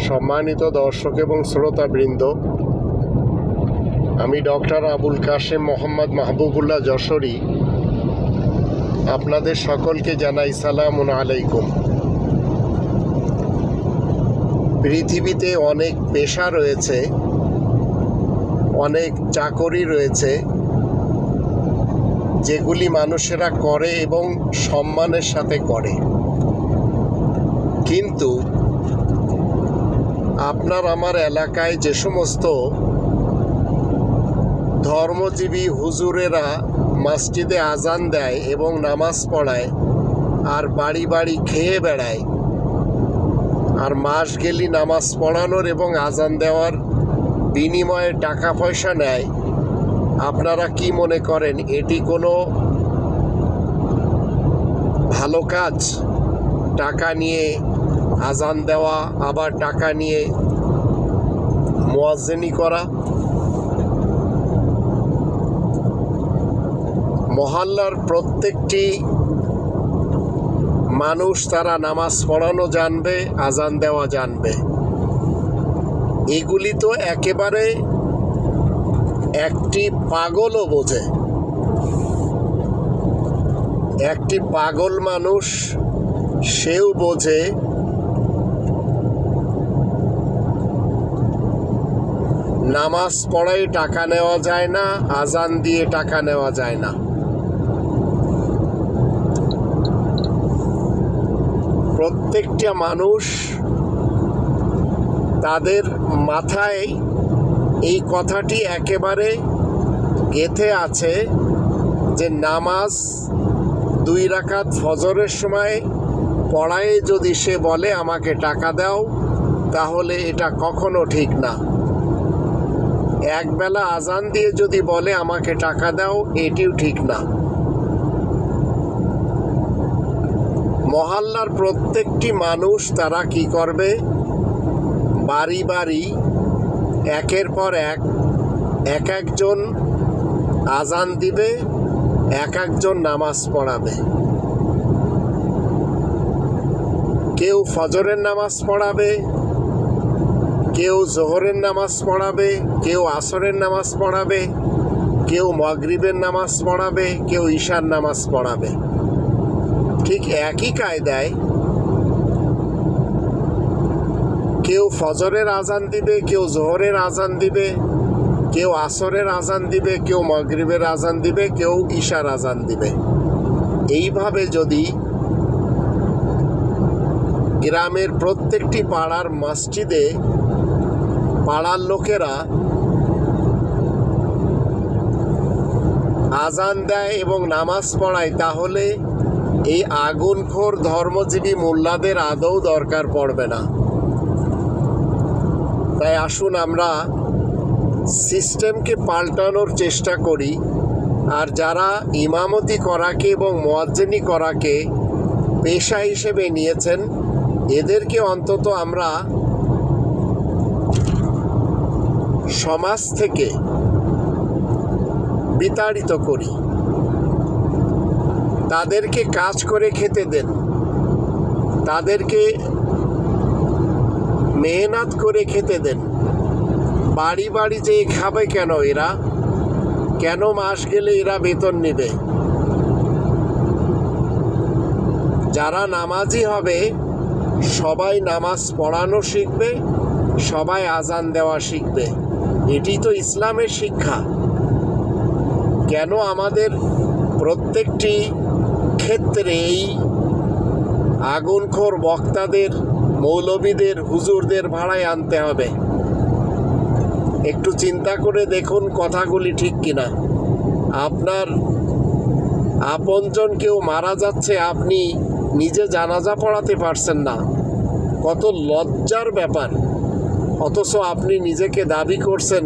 সম্মানিত দর্শক এবং শ্রোতাবৃন্দ, আমি ডক্টর আবুল কাশেম মোহাম্মদ মাহবুবুল্লাহ যশোরী আপনাদের সকলকে জানাই সালাম আলাইকুম। পৃথিবীতে অনেক পেশা রয়েছে, অনেক চাকরি রয়েছে, যেগুলি মানুষেরা করে এবং সম্মানের সাথে করে। কিন্তু আপনার আমার এলাকায় যে সমস্ত ধর্মজীবী হুজুরেরা মসজিদে আজান দেয় এবং নামাজ পড়ায় আর বাড়ি বাড়ি খেয়ে বেড়ায় আর মাস গেলি নামাজ পড়ানোর এবং আজান দেওয়ার বিনিময়ে টাকা পয়সা নেয়, আপনারা কি মনে করেন এটি কোনো ভালো কাজ? টাকা নিয়ে আজান দেওয়া, আবার টাকা নিয়ে মোয়াজ্জেনি করা। মহল্লার প্রত্যেকটি মানুষ তারা নামাজ পড়ানো জানবে, আজান দেওয়া জানবে। এগুলি তো একেবারে একটি পাগলও বোঝে। একটি পাগল মানুষ, সেও বোঝে নামাজ পড়ায় টাকা নেওয়া যায় না, আজান দিয়ে টাকা নেওয়া যায় না। প্রত্যেকটা মানুষ তাদের মাথায় এই কথাটি একেবারে গেথে আছে যে নামাজ দুই রাকাত ফজরের সময় পড়ায় যদি সে বলে, আমাকে টাকা দাও, তাহলে এটা কখনো ঠিক না। একবেলা আজান দিয়ে যদি বলে আমাকে টাকা দাও, এটিও ঠিক না। মহল্লার প্রত্যেকটি মানুষ তারা কি করবে? বাড়ি বাড়ি, একের পর এক এক একজন আজান দিবে, এক একজন নামাজ পড়াবে। কেউ ফজরের নামাজ পড়াবে কেউ জোহরের নামাজ পড়াবে, কেউ আসরের নামাজ পড়াবে, কেউ মগরিবের নামাজ পড়াবে, কেউ ঈশার নামাজ পড়াবে। ঠিক একই কায়দায় কেউ ফজরের আজান দিবে, কেউ জোহরের আজান দিবে, কেউ আসরের আজান দিবে, কেউ মগরিবের আজান দিবে, কেউ ঈশার আজান দিবে। এইভাবে যদি গ্রামের প্রত্যেকটি পাড়ার মসজিদে পাড়ার লোকেরা আজান দেয় এবং নামাজ পড়ায়, তাহলে এই আগুনখোর ধর্মজীবী মোল্লাদের আদৌ দরকার পড়বে না। তাই আসুন আমরা সিস্টেমকে পাল্টানোর চেষ্টা করি, আর যারা ইমামতি করাকে এবং মোয়াজ্জেনি করাকে পেশা হিসেবে নিয়েছেন, এদেরকে অন্তত আমরা সমাজ থেকে বিতাড়িত করি। তাদেরকে কাজ করে খেতে দেন। তাদেরকে মেহনত করে খেতে দেন। বাড়ি বাড়ি যে খাবে কেন এরা? কেন মাস গেলে এরা বেতন নেবে? যারা নামাজি হবে, সবাই নামাজ পড়ানো শিখবে, সবাই আজান দেওয়া শিখবে। এটি তো ইসলামের শিক্ষা। কেন আমাদের প্রত্যেকটি ক্ষেত্রে এই আগুনখোর বক্তাদের, মৌলবীদের, হুজুরদের ভাড়ায় আনতে হবে? একটু চিন্তা করে দেখুন কথাগুলি ঠিক কিনা। আপনার আপনজন কেউ মারা যাচ্ছে, আপনি নিজে জানাজা পড়াতে পারছেন না। কত লজ্জার ব্যাপার। অথচ আপনি নিজেকে দাবি করছেন,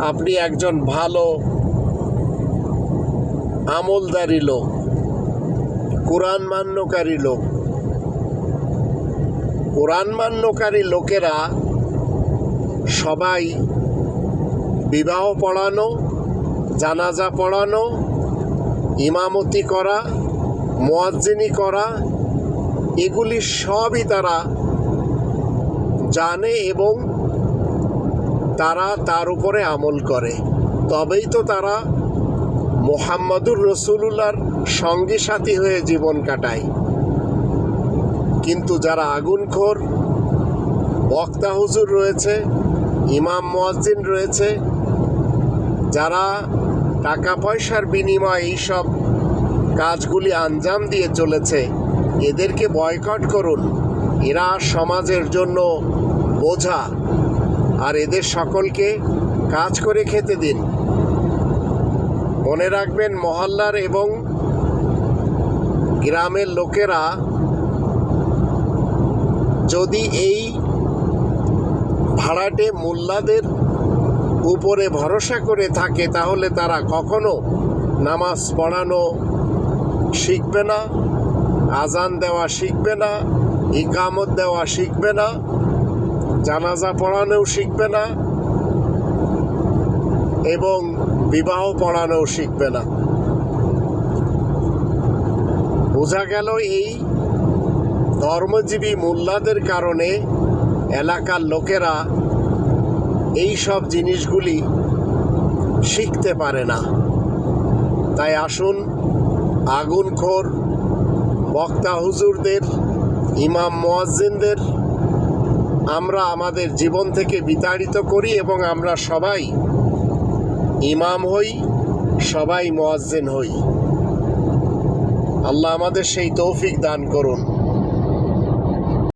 আপনি একজন ভালো আমলদারি লোক, কোরআন মান্যকারী লোক। কোরআন মান্যকারী লোকেরা সবাই বিবাহ পড়ানো, জানাজা পড়ানো, ইমামতি করা, মোয়াজ্জিনি করা, এগুলি সবই তারা জানে এবং তারা তার উপরে আমল করে। তবেই তো তারা মোহাম্মদুর রসুলুল্লাহর সঙ্গী সাথী হয়ে জীবন কাটায়। কিন্তু যারা আগুনখোর, বক্তা হুজুর রয়েছে, ইমাম মুয়াজ্জিন রয়েছে, যারা টাকা পয়সার বিনিময়ে এইসব কাজগুলি আঞ্জাম দিয়ে চলেছে, এদেরকে বয়কট করুন। এরা সমাজের জন্য বোঝা আর এদের সকলকে কাজ করে খেতে দিন। মনে রাখবেন, মহল্লার এবং গ্রামের লোকেরা যদি এই ভাড়াটে মোল্লাদের উপরে ভরসা করে থাকে, তাহলে তারা কখনো নামাজ পড়ানো শিখবে না, আজান দেওয়া শিখবে না, ইকামত দেওয়া শিখবে না। জানাজা পড়ানোও শিখবে না এবং বিবাহ পড়ানোও শিখবে না। বোঝা গেল এই ধর্মজীবী মোল্লাদের কারণে এলাকার লোকেরা এই সব জিনিসগুলি শিখতে পারে না। তাই আসুন আগুনখোর বক্তা হুজুরদের, ইমাম মোয়াজ্জিনদের আমরা আমাদের জীবন থেকে বিতাড়িত করি এবং আমরা সবাই ইমাম হই, সবাই মোয়াজ্জেন হই। আল্লাহ আমাদের সেই তৌফিক দান করুন।